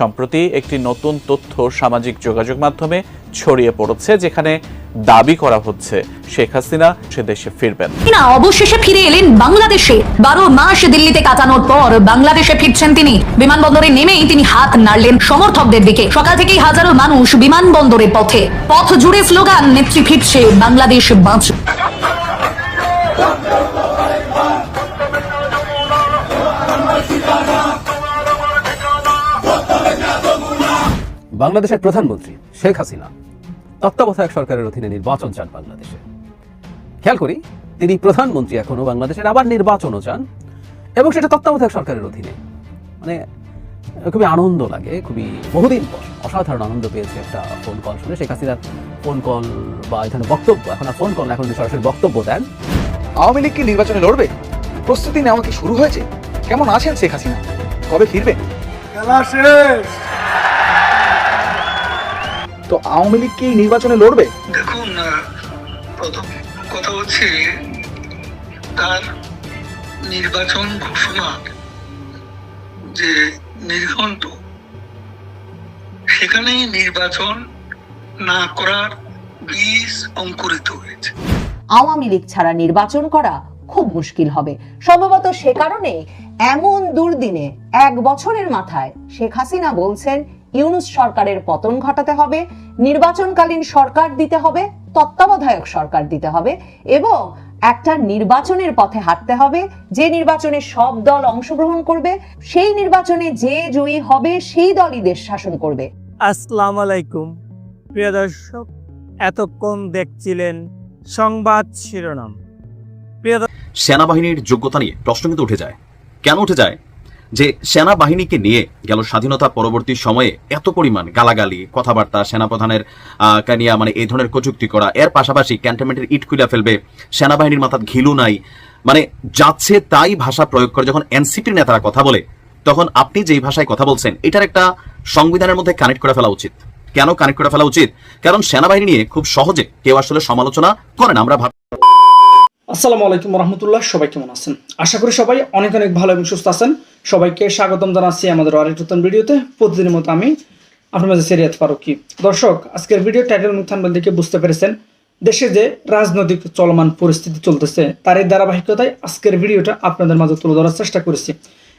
সম্প্রতি একটি নতুন তথ্য সামাজিক যোগাযোগ মাধ্যমে ছড়িয়ে পড়েছে, যেখানে দাবি করা হচ্ছে শেখ হাসিনা সে দেশে ফিরবেন। না, অবশেষে ফিরে এলেন বাংলাদেশে। বারো মাস দিল্লিতে কাটানোর পর বাংলাদেশে ফিরছেন তিনি। বিমানবন্দরে নেমেই তিনি হাত নাড়লেন সমর্থকদের দিকে। সকাল থেকেই হাজারো মানুষ বিমানবন্দরের পথে। পথ জুড়ে স্লোগান, নেত্রী ফিরছে বাংলাদেশ বাঁচ বাংলাদেশের প্রধানমন্ত্রী শেখ হাসিনা তত্ত্বাবধায়ক সরকারের অধীনে নির্বাচন চান বাংলাদেশে। খেয়াল করি তিনি প্রধানমন্ত্রী এখনও বাংলাদেশের আবার নির্বাচনও চান এবং সেটা তত্ত্বাবধায়ক সরকারের অধীনে। মানে খুবই আনন্দ লাগে খুবই বহুদিন পর অসাধারণ আনন্দ পেয়েছে একটা ফোন কল শুনে। শেখ হাসিনার ফোন কল বা এখানে বক্তব্য এখন আর ফোন কল এখন সরাসরি বক্তব্য দেন। আওয়ামী লীগ কি নির্বাচনে লড়বে? প্রস্তুতি নেওয়া কি শুরু হয়েছে? কেমন আছেন শেখ হাসিনা? কবে ফিরবেন? তো আওয়ামী লীগ কি নির্বাচনে লড়বে? দেখুন প্রথম কথা হচ্ছে তার নির্বাচন ঘোষণা যে নির্ঘণ্ট সেখানে নির্বাচন না করার বীজ অঙ্কুরিত হয়েছে। আওয়ামী লীগ ছাড়া নির্বাচন করা খুব মুশকিল হবে। সম্ভবত সে কারণে এমন দুর্দিনে এক বছরের মাথায় শেখ হাসিনা বলছেন ইউনুস সরকারের পতন ঘটাতে হবে নির্বাচনকালীন সরকার দিতে হবে তত্ত্বাবধায়ক সরকার দিতে হবে এবং একটা নির্বাচনের পথে হাঁটতে হবে। যে নির্বাচনে সব দল অংশগ্রহণ করবে সেই নির্বাচনে যে জয়ী হবে সেই দলই দেশ শাসন করবে। আসসালাম আলাইকুম। প্রিয় দর্শক এতক্ষণ দেখছিলেন সংবাদ শিরোনাম। প্রিয় সেনাবাহিনীর যোগ্যতা নিয়ে প্রশ্ন কিন্তু উঠে যায়। কেন উঠে যায়? যে সেনাবাহিনীকে নিয়ে গেল স্বাধীনতা পরবর্তী সময়ে এত পরিমাণ গালাগালি কথাবার্তা সেনাপ্রধানের আহ, কে নিয়ে মানে এই ধরনের কচুক্তি করা। এর পাশাপাশি ক্যান্টনমেন্টের ইট খুলে ফেলবে সেনাবাহিনীর মাথার ঘিলু নাই। মানে যাচ্ছে তাই ভাষা প্রয়োগ করে যখন এনসিপির নেতারা কথা বলে তখন আপনি যেই ভাষায় কথা বলছেন এটার একটা সংবিধানের মধ্যে কানেক্ট করে ফেলা উচিত। কেন কানেক্ট করে ফেলা উচিত? কারণ সেনাবাহিনী নিয়ে খুব সহজে কেউ আসলে সমালোচনা করেন আমরা ভাব আসসালামু আলাইকুম রহমতুল্লাহ সবাই কেমন আছেন? আশা করি সবাই অনেক অনেক ভালো এবং সুস্থ আছেন। সবাইকে স্বাগতম জানাচ্ছি আমাদের আরেক নতুন ভিডিওতে। প্রতিদিনের মতো আমি আপনার মাঝে সেরিয়াত ফারুকি। দর্শক, আজকের ভিডিও টাইটেল মুথান দেখে বুঝতে পেরেছেন? দেশে যে রাজনৈতিক চলমান পরিস্থিতি চলতেছে তার এই ধারাবাহিকতায় আজকের ভিডিওটা আপনাদের মাঝে তুলে ধরার চেষ্টা করেছি।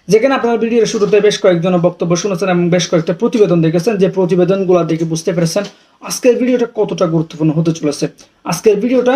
যেখানে আপনারা ভিডিওর শুরুতে বেশ কয়েকজন বক্তব্য শুনেছেন এবং বেশ কয়েকটা প্রতিবেদন দেখেছেন। যে প্রতিবেদনগুলো দেখে বুঝতে পেরেছেন আজকের ভিডিওটা কতটা গুরুত্বপূর্ণ হতে চলেছে। আজকের ভিডিওটা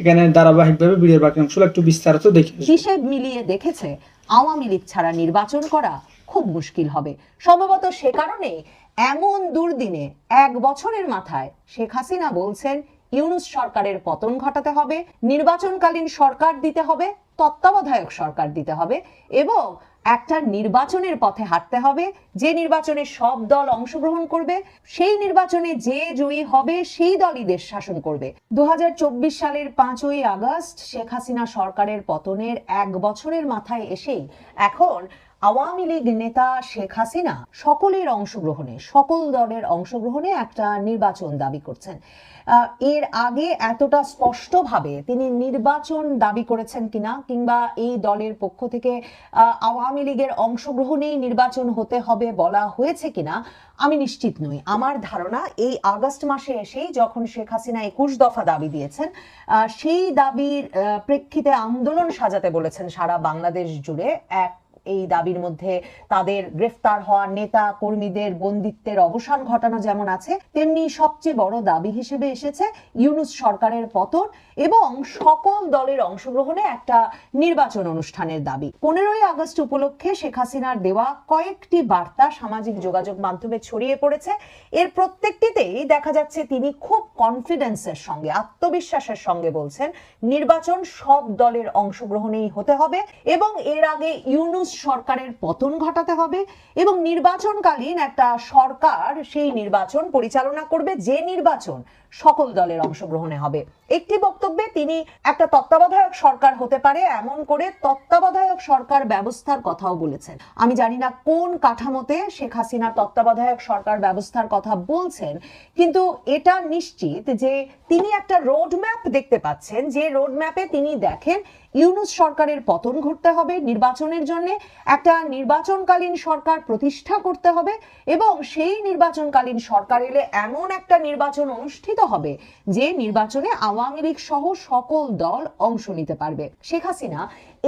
এখানে ধারাবাহিকভাবে ভিডিওর বাকি অংশগুলো একটু বিস্তারিত দেখে হিসেব মিলিয়ে দেখেছে, আওয়ামী লীগ ছাড়া নির্বাচন করা খুব মুশকিল হবে। সম্ভবত সে কারণে এমন দুর্দিনে এক বছরের মাথায় শেখ হাসিনা বলছেন, ইউনুস সরকারের পতন ঘটাতে হবে, নির্বাচনকালীন সরকার দিতে হবে, তত্ত্বাবধায়ক সরকার দিতে হবে এবং একটা নির্বাচনের পথে হাঁটতে হবে, যে নির্বাচনে সব দল অংশগ্রহণ করবে, সেই নির্বাচনে যে জয়ী হবে, সেই দলই দেশ শাসন করবে। দু হাজার চব্বিশ সালের পাঁচই আগস্ট শেখ হাসিনা সরকারের পতনের এক বছরের মাথায় এসেই এখন আওয়ামী লীগ নেতা শেখ হাসিনা সকলের অংশগ্রহণে, সকল দলের অংশগ্রহণে একটা নির্বাচন দাবি করছেন। এর আগে এতটা স্পষ্টভাবে তিনি নির্বাচন দাবি করেছেন কিনা কিংবা এই দলের পক্ষ থেকে আওয়ামী লীগের অংশগ্রহণেই নির্বাচন হতে হবে বলা হয়েছে কিনা, আমি নিশ্চিত নই। আমার ধারণা এই আগস্ট মাসে এসেই যখন শেখ হাসিনা একুশ দফা দাবি দিয়েছেন সেই দাবির প্রেক্ষিতে আন্দোলন সাজাতে বলেছেন সারা বাংলাদেশ জুড়ে এক এই দাবির মধ্যে তাদের গ্রেফতার হওয়া নেতা কর্মীদের বন্দিত্বের অবসান ঘটানো যেমন আছে, তেমনি সবচেয়ে বড় দাবি হিসেবে এসেছে ইউনুস সরকারের পতন এবং সকল দলের অংশগ্রহণে একটা নির্বাচন অনুষ্ঠানের দাবি। পনেরোই আগস্ট উপলক্ষে শেখ হাসিনার দেওয়া কয়েকটি বার্তা সামাজিক যোগাযোগ মাধ্যমে ছড়িয়ে পড়েছে। এর প্রত্যেকটিতেই দেখা যাচ্ছে তিনি খুব কনফিডেন্সের সঙ্গে, আত্মবিশ্বাসের সঙ্গে বলছেন, নির্বাচন সব দলের অংশগ্রহণেই হতে হবে এবং এর আগে ইউনুস সরকারের পতন ঘটাতে হবে এবং নির্বাচনকালীন একটা সরকার সেই নির্বাচন পরিচালনা করবে যে নির্বাচন সকল দলের অংশগ্রহণে হবে। একটি বক্তব্যে তিনি একটা তত্ত্বাবধায়ক সরকার হতে পারে, এমন করে তত্ত্বাবধায়ক সরকার ব্যবস্থার কথাও বলেছেন। আমি জানি না কোন কাঠামোতে শেখ হাসিনা তত্ত্বাবধায়ক সরকার ব্যবস্থার কথা বলছেন, কিন্তু এটা নিশ্চিত যে তিনি একটা রোড ম্যাপ দেখতে পাচ্ছেন, যে রোড ম্যাপে তিনি দেখেন ইউনুস সরকারের পতন ঘটতে হবে, নির্বাচনের জন্য একটা নির্বাচনকালীন সরকার প্রতিষ্ঠা করতে হবে, এবং সেই নির্বাচনকালীন সরকার এলে এমন একটা নির্বাচন অনুষ্ঠিত হবে যে নির্বাচনে আওয়ামী লীগ সহ সকল দল অংশ নিতে পারবে। শেখ হাসিনা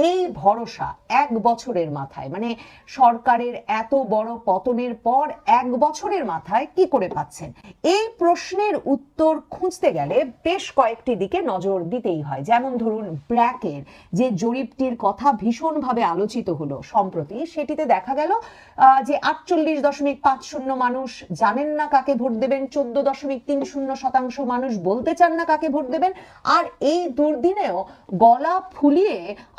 এই ভরসা এক বছরের মাথায় মানে সরকারের এত বড় পতনের পর এক বছরের মাথায় কি করে পাচ্ছেন? এই প্রশ্নের উত্তর খুঁজতে গেলে বেশ কয়েকটি দিকে নজর দিতেই হয়। যেমন ধরুন ব্র্যাকের যে জরিপটির কথা ভীষণভাবে আলোচিত হলো সম্প্রতি, সেটিতে দেখা গেল যে আটচল্লিশ দশমিক পাঁচ শূন্য মানুষ জানেন না কাকে ভোট দেবেন, চোদ্দ দশমিক তিন শূন্য শতাংশ মানুষ বলতে চান না কাকে ভোট দেবেন, আর এই দুর্দিনেও গলা ফুলিয়ে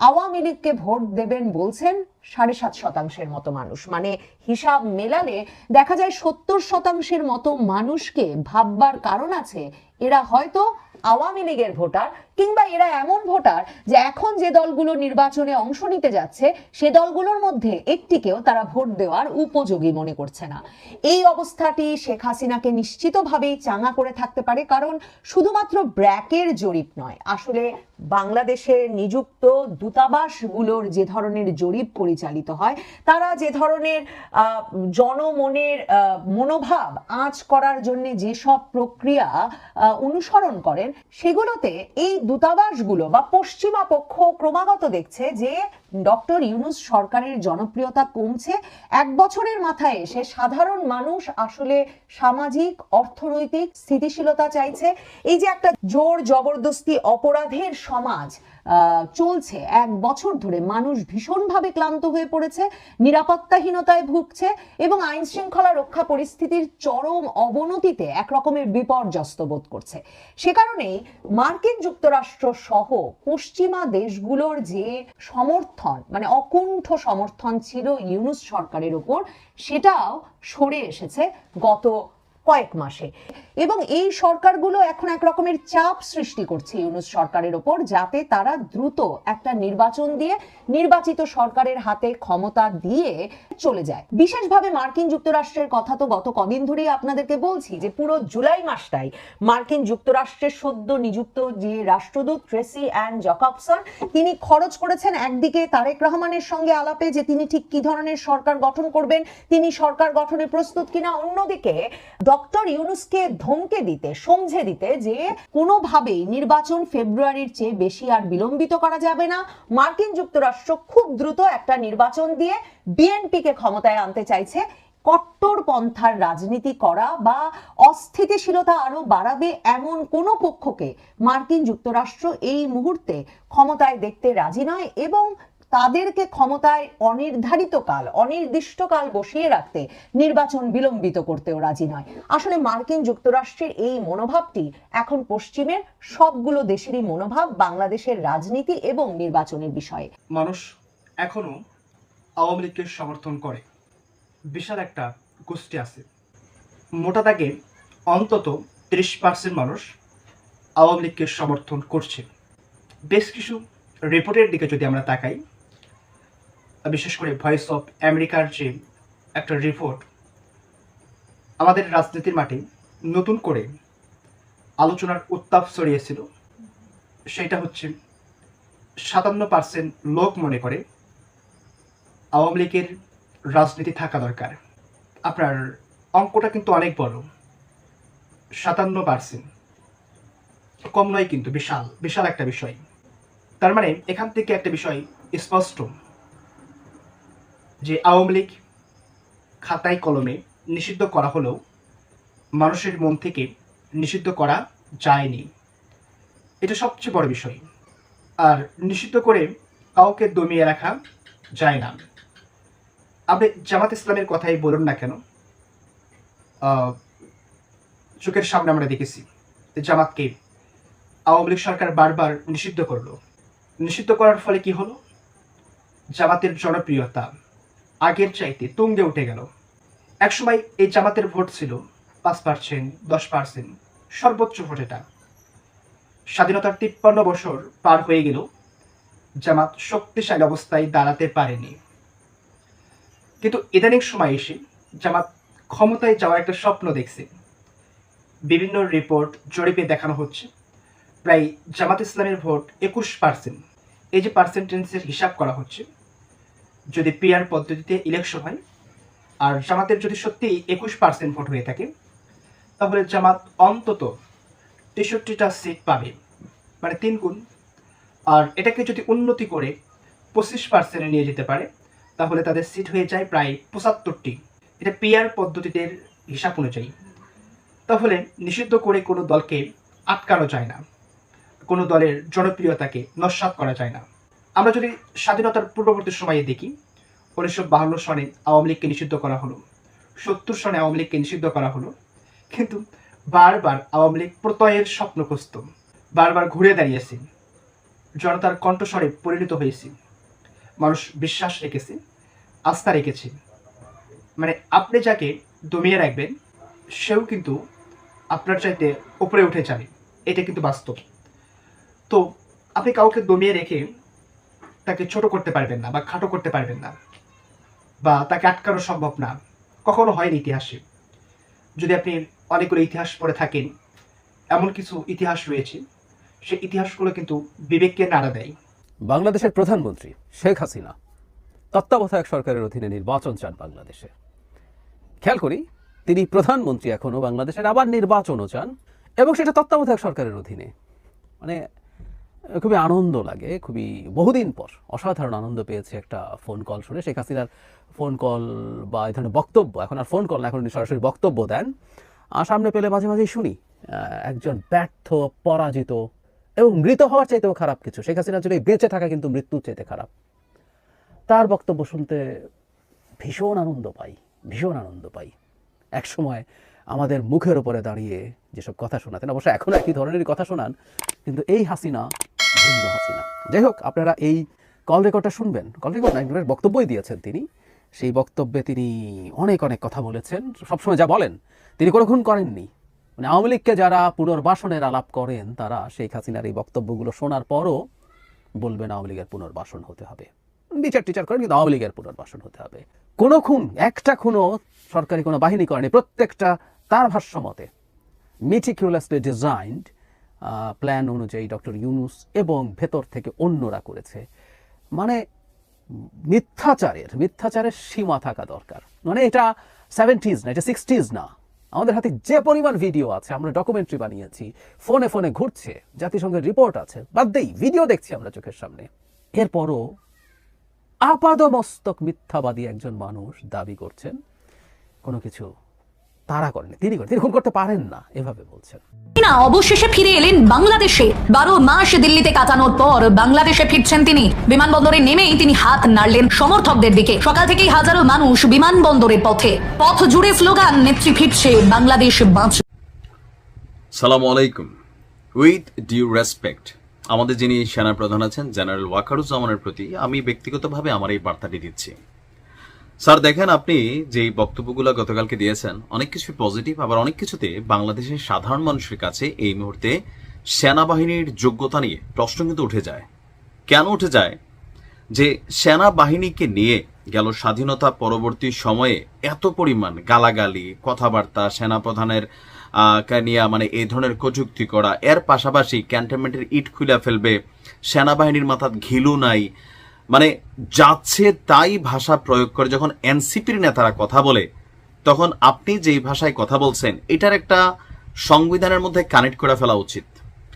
আওয়ামী লীগকে ভোট দেবেন বলছেন সাড়ে সাত শতাংশের মতো মানুষ। মানে হিসাব মেলালে দেখা যায় সত্তর শতাংশের মতো মানুষকে ভাববার কারণ আছে, এরা হয়তো আওয়ামী লীগের ভোটার কিংবা এরা এমন ভোটার যে এখন যে দলগুলো নির্বাচনে অংশ নিতে যাচ্ছে, সে দলগুলোর মধ্যে একটিকেও তারা ভোট দেওয়ার উপযোগী মনে করছে না। এই অবস্থাটি শেখ হাসিনাকে নিশ্চিতভাবেই চাঙা করে থাকতে পারে, কারণ শুধুমাত্র ব্র্যাকের জরিপ নয়, আসলে বাংলাদেশে নিযুক্ত দূতাবাসগুলোর যে ধরনের জরিপ পরিচালিত হয়। তারা যে ধরনের জনমনের মনোভাব আঁচ করার জন্য যেসব প্রক্রিয়া অনুসরণ করেন, সেগুলোতে এই দূতাবাসগুলো বা পশ্চিমা পক্ষ ক্রমাগত দেখছে যে ডক্টর ইউনুস সরকারের জনপ্রিয়তা কমছে। এক বছরের মাথায় এসে সাধারণ মানুষ আসলে সামাজিক, অর্থনৈতিক স্থিতিশীলতা চাইছে। এই যে একটা জোর জবরদস্তি অপরাধের সমাজ চলছে। এক বছর ধরে মানুষ ভীষণভাবে ক্লান্ত হয়ে পড়েছে, নিরাপত্তাহীনতায় ভুগছে এবং আইন শৃঙ্খলা রক্ষা পরিস্থিতির চরম অবনতিতে এক রকমের বিপর্যস্ত বোধ করছে। সে কারণেই মার্কিন যুক্তরাষ্ট্র সহ পশ্চিমা দেশগুলোর যে সমর্থন মানে অকুণ্ঠ সমর্থন ছিল ইউনুস সরকারের ওপর, সেটাও সরে এসেছে গত কয়েক মাসে। এবং এই সরকারগুলো এখন এক রকমের চাপ সৃষ্টি করছে ইউনুস সরকারের ওপর, যাতে তারা দ্রুত একটা নির্বাচন দিয়ে নির্বাচিত সরকারের হাতে ক্ষমতা দিয়ে চলে যায়। বিশেষভাবে মার্কিন যুক্তরাষ্ট্রের কথা তো গত কদিন ধরেই আপনাদেরকে বলছি যে পুরো জুলাই মাসটাই মার্কিন যুক্তরাষ্ট্রের সদ্য নিযুক্ত যে রাষ্ট্রদূত ট্রেসি অ্যান্ড জকবসন, তিনি খরচ করেছেন একদিকে তারেক রহমানের সঙ্গে আলাপে যে তিনি ঠিক কি ধরনের সরকার গঠন করবেন, তিনি সরকার গঠনে প্রস্তুত কিনা, অন্যদিকে ডক্টর ইউনুসকে ধমকে দিতে, সমঝে দিতে যে কোনোভাবেই নির্বাচন ফেব্রুয়ারির চেয়ে বেশি আর বিলম্বিত করা যাবে না। মার্কিন যুক্তরাষ্ট্র খুব দ্রুত একটা নির্বাচন দিয়ে বিএনপিকে ক্ষমতায় আনতে চাইছে। কট্টর পন্থার রাজনীতি করা বা অস্থিতিশীলতা আরও বাড়াবে এমন কোনো পক্ষকে মার্কিন যুক্তরাষ্ট্র এই মুহূর্তে ক্ষমতায় দেখতে রাজি নয় এবং তাদেরকে ক্ষমতায় অনির্ধারিত কাল, অনির্দিষ্ট কাল বসিয়ে রাখতে নির্বাচন বিলম্বিত করতেও রাজি নয়। আসলে মার্কিন যুক্তরাষ্ট্রের এই মনোভাবটি এখন পশ্চিমের সবগুলো দেশেরই মনোভাব, বাংলাদেশের রাজনীতি এবং নির্বাচনের বিষয়ে। মানুষ এখনও আওয়ামী লীগকে সমর্থন করে। বিশাল একটা গোষ্ঠী আছে। মোটা দাগে অন্তত ত্রিশ পার্সেন্ট মানুষ আওয়ামী লীগকে সমর্থন করছে। বেশ কিছু রিপোর্টের দিকে যদি আমরা তাকাই বিশেষ করে ভয়েস অফ আমেরিকার যে একটা রিপোর্ট আমাদের রাজনীতির মাঠে নতুন করে আলোচনার উত্তাপ ছড়িয়েছিল। সেটা হচ্ছে সাতান্ন পার্সেন্ট লোক মনে করে আওয়ামী লীগের রাজনীতি থাকা দরকার। আপনার অঙ্কটা কিন্তু অনেক বড়। সাতান্ন পার্সেন্ট কম নয় কিন্তু বিশাল বিশাল একটা বিষয়। তার মানে এখান থেকে একটা বিষয় স্পষ্ট। যে আওয়ামী লীগ খাতায় কলমে নিষিদ্ধ করা হলেও মানুষের মন থেকে নিষিদ্ধ করা যায়নি। এটা সবচেয়ে বড় বিষয়। আর নিষিদ্ধ করে কাউকে দমিয়ে রাখা যায় না। আপনি জামাত ইসলামের কথাই বলুন না কেন? চোখের সামনে আমরা দেখেছি জামাতকে আওয়ামী লীগ সরকার বারবার নিষিদ্ধ করল। নিষিদ্ধ করার ফলে কি হলো? জামাতের জনপ্রিয়তা আগের চাইতে তুঙ্গে উঠে গেল। একসময় এই জামাতের ভোট ছিল পাঁচ পার্সেন্ট দশ পার্সেন্ট সর্বোচ্চ ভোট এটা। স্বাধীনতার তিপ্পান্ন বছর পার হয়ে গেল, জামাত শক্তিশালী অবস্থায় দাঁড়াতে পারেনি। কিন্তু ইদানিং সময় এসে জামাত ক্ষমতায় যাওয়ার একটা স্বপ্ন দেখছে। বিভিন্ন রিপোর্ট জরিপে দেখানো হচ্ছে, প্রায় জামাত ইসলামের ভোট একুশ পার্সেন্ট এই যে পার্সেন্টেন্সের হিসাব করা হচ্ছে যদি পিআর পদ্ধতিতে ইলেকশন হয় আর জামাতের যদি সত্যি একুশ পার্সেন্ট ভোট হয়ে থাকে, তাহলে জামাত অন্তত তেষট্টিটা সিট পাবে মানে তিন গুণ। আর এটাকে যদি উন্নতি করে পঁচিশ পার্সেন্টে নিয়ে যেতে পারে, তাহলে তাদের সিট হয়ে যায় প্রায় পঁচাত্তরটি। এটা পিআর পদ্ধতিতে হিসাব অনুযায়ী। তাহলে নিষিদ্ধ করে কোনো দলকে আটকানো যায় না। কোনো দলের জনপ্রিয়তাকে নস্বাত করা যায় না। আমরা যদি স্বাধীনতার পূর্ববর্তী সময়ে দেখি, উনিশশো বাহান্ন সনে আওয়ামী লীগকে নিষিদ্ধ করা হলো, সত্তর সনে আওয়ামী লীগকে নিষিদ্ধ করা হলো, কিন্তু বারবার আওয়ামী লীগ প্রত্যয়ের স্বপ্ন খুঁজত, বারবার ঘুরে দাঁড়িয়েছে, জনতার কণ্ঠস্বরে পরিণত হয়েছে, মানুষ বিশ্বাস রেখেছে, আস্থা রেখেছে। মানে আপনি যাকে দমিয়ে রাখবেন, সেও কিন্তু আপনার চাইতে উপরে উঠে যাবে, এটা কিন্তু বাস্তব। তো আপনি কাউকে দমিয়ে রেখে তাকে ছোট করতে পারবেন না বা খাটো করতে পারবেন না বা তাকে আটকানো সম্ভব না। কখনো হয়নি ইতিহাসে। যদি আপনি অনেকগুলো ইতিহাস পড়ে থাকেন, এমন কিছু ইতিহাস রয়েছে, সেই ইতিহাসগুলো কিন্তু বিবেককে নাড়া দেয়। বাংলাদেশের প্রধানমন্ত্রী শেখ হাসিনা তত্ত্বাবধায়ক সরকারের অধীনে নির্বাচন চান বাংলাদেশে। খেয়াল করি, তিনি প্রধানমন্ত্রী এখনও বাংলাদেশের আবার নির্বাচনও চান এবং সেটা তত্ত্বাবধায়ক সরকারের অধীনে। মানে খুবই আনন্দ লাগে, খুবই বহুদিন পর অসাধারণ আনন্দ পেয়েছে একটা ফোন কল শুনে। শেখ হাসিনার ফোন কল বা এই ধরনের বক্তব্য, এখন আর ফোন কল না, এখন সরাসরি বক্তব্য দেন। আর সামনে পেলে মাঝে মাঝেই শুনি একজন ব্যর্থ, পরাজিত এবং মৃত হওয়ার চাইতেও খারাপ কিছু। শেখ হাসিনার জন্য বেঁচে থাকা কিন্তু মৃত্যুর চাইতে খারাপ। তার বক্তব্য শুনতে ভীষণ আনন্দ পাই, ভীষণ আনন্দ পাই। এক সময় আমাদের মুখের উপরে দাঁড়িয়ে যেসব কথা শোনাতেন, অবশ্য এখন একই ধরনেরই কথা শোনান, কিন্তু এই হাসিনা ভিন্ন হাসিনা যাই হোক, আপনারা এই কল রেকর্ডটা শুনবেন। কল রেকর্ড না একজনের বক্তব্যই দিয়েছেন তিনি। সেই বক্তব্যে তিনি অনেক অনেক কথা বলেছেন। সবসময় যা বলেন, তিনি কোনো খুন করেননি। মানে আওয়ামী লীগকে যারা পুনর্বাসনের আলাপ করেন, তারা শেখ হাসিনার এই বক্তব্যগুলো শোনার পরও বলবেন আওয়ামী লীগের পুনর্বাসন হতে হবে। বিচার টিচার করেন, কিন্তু আওয়ামী লীগের পুনর্বাসন হতে হবে। কোনো খুন, একটা খুনও সরকারি কোনো বাহিনী করেনি। প্রত্যেকটা তার ভাষ্য মতে মিটিকুলাসলি ডিজাইনড প্ল্যান অনুযায়ী ডক্টর ইউনুস এবং ভেতর থেকে অন্যরা করেছে। মানে মিথ্যাচারের মিথ্যাচারের সীমা থাকা দরকার। মানে এটা সেভেন্টিজ না, এটা সিক্সটিজ না। আমাদের হাতে যে পরিমাণ ভিডিও আছে, আমরা ডকুমেন্টারি বানিয়েছি ফোনে ফোনে ঘুরছে, জাতিসংঘের রিপোর্ট আছে, বাদ দেই ভিডিও দেখছি আমরা চোখের সামনে। এরপরও আপাদমস্তক মিথ্যাবাদী একজন মানুষ দাবি করছেন, কোনো কিছু তারা করেন তিনি করেন তিনি খুন করতে পারেন না এভাবে বলছেন। না অবশেষে ফিরে এলেন বাংলাদেশে। বারো মাস দিল্লিতে কাটানোর পর বাংলাদেশে ফিরছেন তিনি। বিমানবন্দরে নেমেই তিনি হাত নাড়লেন সমর্থকদের দিকে। সকাল থেকেই হাজারো মানুষ বিমানবন্দরের পথে। পথ জুড়ে স্লোগান নেত্রী ফিরছে বাংলাদেশ বাঁচ। সালাম আলাইকুম। উইথ ডিউ রেসপেক্ট আমাদের যিনি সেনা প্রধান আছেন জেনারেল ওয়াকারুজ্জামানের প্রতি আমি ব্যক্তিগতভাবে আমার এই বার্তাটি দিচ্ছি। স্যার, দেখেন আপনি যে বক্তব্যগুলো গতকালকে দিয়েছেন, অনেক কিছু পজিটিভ আবার অনেক কিছুতে বাংলাদেশের সাধারণ মানুষের কাছে এই মুহূর্তে সেনাবাহিনীর যোগ্যতা নিয়ে প্রশ্ন কিন্তু উঠে যায়। কেন উঠে যায়? যে সেনাবাহিনীকে নিয়ে গেল স্বাধীনতা পরবর্তী সময়ে এত পরিমাণ গালাগালি, কথাবার্তা, সেনাপ্রধানের নিয়ে মানে এই ধরনের কটূক্তি করা, এর পাশাপাশি ক্যান্টনমেন্টের ইট খুলে ফেলবে, সেনাবাহিনীর মাথার ঘিলু নাই মানে যাচ্ছে তাই ভাষা প্রয়োগ করে, যখন এনসিপির নেতারা কথা বলে, তখন আপনি যেই ভাষায় কথা বলছেন, এটার একটা সংবিধানের মধ্যে কানেক্ট করে ফেলা উচিত।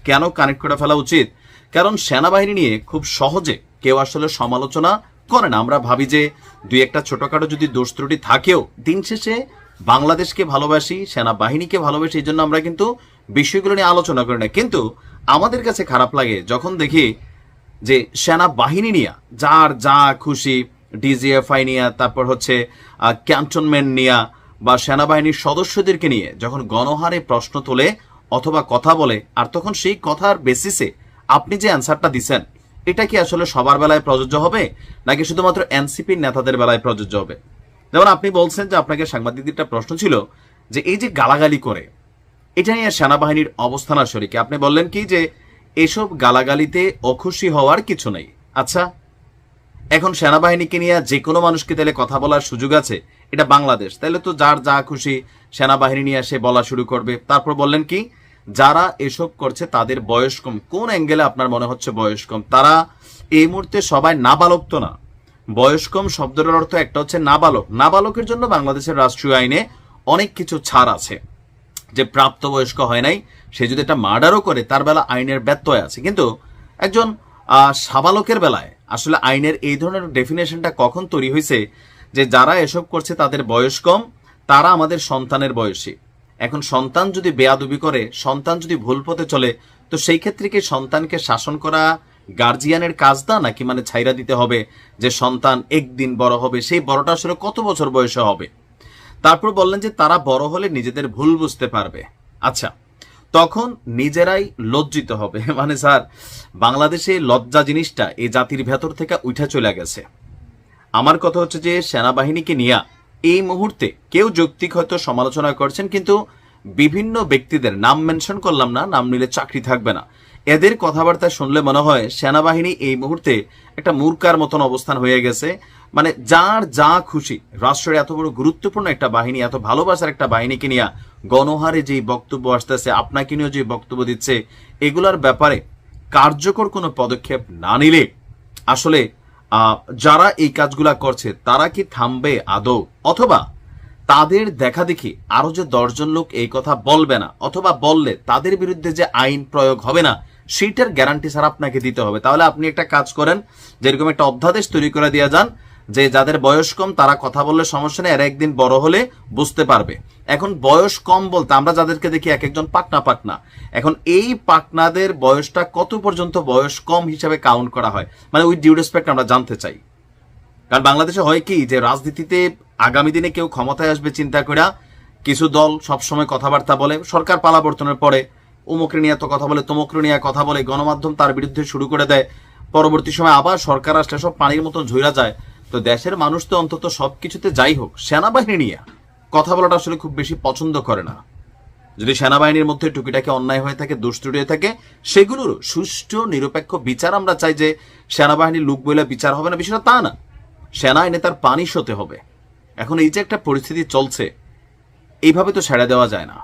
কেন কানেক্ট করে ফেলা উচিত? কারণ সেনাবাহিনী নিয়ে খুব সহজে কেউ আসলে সমালোচনা করে না। আমরা ভাবি যে দুই একটা ছোটখাটো যদি দোষ ত্রুটি থাকেও, দিন শেষে বাংলাদেশকে ভালোবাসি, সেনাবাহিনীকে ভালোবাসি, এই জন্য আমরা কিন্তু বিষয়গুলো নিয়ে আলোচনা করি না। কিন্তু আমাদের কাছে খারাপ লাগে যখন দেখি যে সেনাবাহিনী নিয়ে যার যা খুশি ডিজিএফআই নিয়ে, তারপর হচ্ছে ক্যান্টনমেন্ট নিয়ে বা সেনাবাহিনীর সদস্যদেরকে নিয়ে যখন গণহারে প্রশ্ন তোলে অথবা কথা বলে, আর তখন সেই কথার বেসিসে আপনি যে অ্যান্সারটা দিছেন, এটা কি আসলে সবার বেলায় প্রযোজ্য হবে? নাকি শুধুমাত্র এনসিপির নেতাদের বেলায় প্রযোজ্য হবে? যেমন আপনি বলছেন যে আপনাকে সাংবাদিকদের প্রশ্ন ছিল যে এই যে গালাগালি করে, এটা নিয়ে সেনাবাহিনীর অবস্থান আসলে কি? আপনি বললেন কি যে এসব গালাগালিতে অখুশি হওয়ার কিছু নেই। আচ্ছা এখন সেনাবাহিনীকে নিয়ে যে কোনো মানুষকে তাহলে কথা বলার সুযোগ আছে? এটা বাংলাদেশ। তাহলে তো যার যা খুশি সেনাবাহিনী নিয়ে এসে বলা শুরু করবে। তারপর বললেন কি, যারা এসব করছে তাদের বয়স কম। কোন অ্যাঙ্গেলে আপনার মনে হচ্ছে বয়স কম? তারা এই মুহূর্তে সবাই নাবালক তো না। বয়স কম শব্দটার অর্থ একটা হচ্ছে নাবালক। নাবালকের জন্য বাংলাদেশের রাষ্ট্রীয় আইনে অনেক কিছু ছাড় আছে। যে প্রাপ্তবয়স্ক হয় নাই, সে যদি একটা মার্ডারও করে, তার বেলা আইনের ব্যত্যয় আছে। কিন্তু একজন সাবালকের বেলায় আসলে আইনের এই ধরনের ডেফিনেশনটা কখন তৈরি হয়েছে যে যারা এসব করছে তাদের বয়স কম, তারা আমাদের সন্তানের বয়সী। এখন সন্তান যদি বেয়াদুবি করে, সন্তান যদি ভুল পথে চলে, তো সেই ক্ষেত্রে কি সন্তানকে শাসন করা গার্জিয়ানের কাজ না নাকি মানে ছাইরা দিতে হবে যে সন্তান একদিন বড় হবে, সেই বড়টা আসলে কত বছর বয়সে হবে? তারপর বললেন যে তারা বড় হলে নিজেদের ভুল বুঝতে পারবে। আচ্ছা তখন নিজেরাই লজ্জিত হবে। মানে স্যার, বাংলাদেশে লজ্জা জিনিসটা এই জাতির ভেতর থেকে উঠে চলে গেছে। আমার কথা হচ্ছে যে সেনাবাহিনীকে নিয়ে এই মুহূর্তে কেউ যৌক্তিক হয়তো সমালোচনা করছেন, কিন্তু বিভিন্ন ব্যক্তিদের, নাম মেনশন করলাম না, নাম নিলে চাকরি থাকবে না। এদের কথাবার্তা শুনলে মনে হয় সেনাবাহিনী এই মুহূর্তে একটা মূর্খার মতন অবস্থান হয়ে গেছে। মানে যার যা খুশি। রাষ্ট্রের এত বড় গুরুত্বপূর্ণ একটা বাহিনী, এত ভালোবাসার একটা বাহিনীকে নিয়ে গণহারে যেই বক্তব্য আসতেছে, আপনাকে নিয়েও যে বক্তব্য দিচ্ছে, এগুলার ব্যাপারে কার্যকর কোনো পদক্ষেপ না নিলে আসলে যারা এই কাজগুলা করছে, তারা কি থামবে আদৌ? অথবা তাদের দেখা দেখি আরও যে দশজন লোক এই কথা বলবে না, অথবা বললে তাদের বিরুদ্ধে যে আইন প্রয়োগ হবে না, সেটার গ্যারান্টি স্যার আপনাকে দিতে হবে। তাহলে আপনি একটা কাজ করেন, যেরকম একটা অধ্যাদেশ তৈরি করে দিয়ে যান যে যাদের বয়স কম, তারা কথা বললে সমস্যা নেই, এরা একদিন বড় হলে বুঝতে পারবে। এখন বয়স কম বলতে আমরা যাদেরকে দেখি এক একজন পাকনা পাকনা এখন এই পাকনাদের বয়সটা কত পর্যন্ত বয়স কম হিসাবে কাউন্ট করা হয়? মানে উইথ ডিউ রেসপেক্ট আমরা জানতে চাই। কারণ বাংলাদেশে হয় কি যে রাজনীতিতে আগামী দিনে কেউ ক্ষমতায় আসবে, চিন্তা করে কিছু দল সবসময় কথাবার্তা বলে, সরকার পালাবর্তনের পরে উমুকরে নিয়ে তো কথা বলে, তমুকরে নিয়ে কথা বলে, গণমাধ্যম তার বিরুদ্ধে শুরু করে দেয়। পরবর্তী সময় আবার সরকার আসলে সব পানির মতন ঝইরা যায়। তো দেশের মানুষ তো অন্তত সবকিছুতে যাই হোক, সেনাবাহিনী নিয়ে কথা বলাটা আসলে খুব বেশি পছন্দ করে না। যদি সেনাবাহিনীর মধ্যে টুকিটাকে অন্যায় হয়ে থাকে, দুষ্টুটি হয়ে থাকে, সেগুলোর সুষ্ঠু, নিরপেক্ষ বিচার আমরা চাই যে সেনাবাহিনীর লোক বইলে বিচার হবে না, বিষয়টা তা না। সেনা আইনে তার পানিশ হবে। এখন এই যে একটা পরিস্থিতি চলছে, এইভাবে তো ছেড়ে দেওয়া যায় না।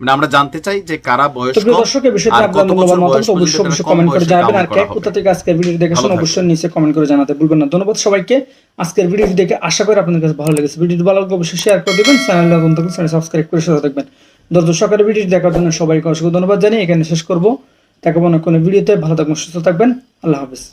মানে আমরা জানতে চাই যে কারা বয়স তো দর্শক এই বিষয়টি আপনার মূল্যবান মতামত অবশ্যই অবশ্যই কমেন্ট করে জানাবেন। আর কে কোথা থেকে আজকের ভিডিও দেখেছেন অবশ্যই নিচে কমেন্ট করে জানাতে ভুলবেন না। ধন্যবাদ সবাইকে। আজকের ভিডিওটি দেখে আশা করি আপনাদের কাছে ভালো লেগেছে। ভিডিওটি ভালো লাগলে অবশ্যই শেয়ার করে দেবেন চ্যানেল নতুন থাকলে চ্যানেল সাবস্ক্রাইব করে সাথে দেখবেন দর্শক সকালের ভিডিওটি দেখার জন্য সবাইকে অসংখ্য ধন্যবাদ জানিয়ে এখানে শেষ করব। দেখাবো না কোনো ভিডিওতে ভালো থাকবেন সুস্থ থাকবেন। আল্লাহ হাফিজ।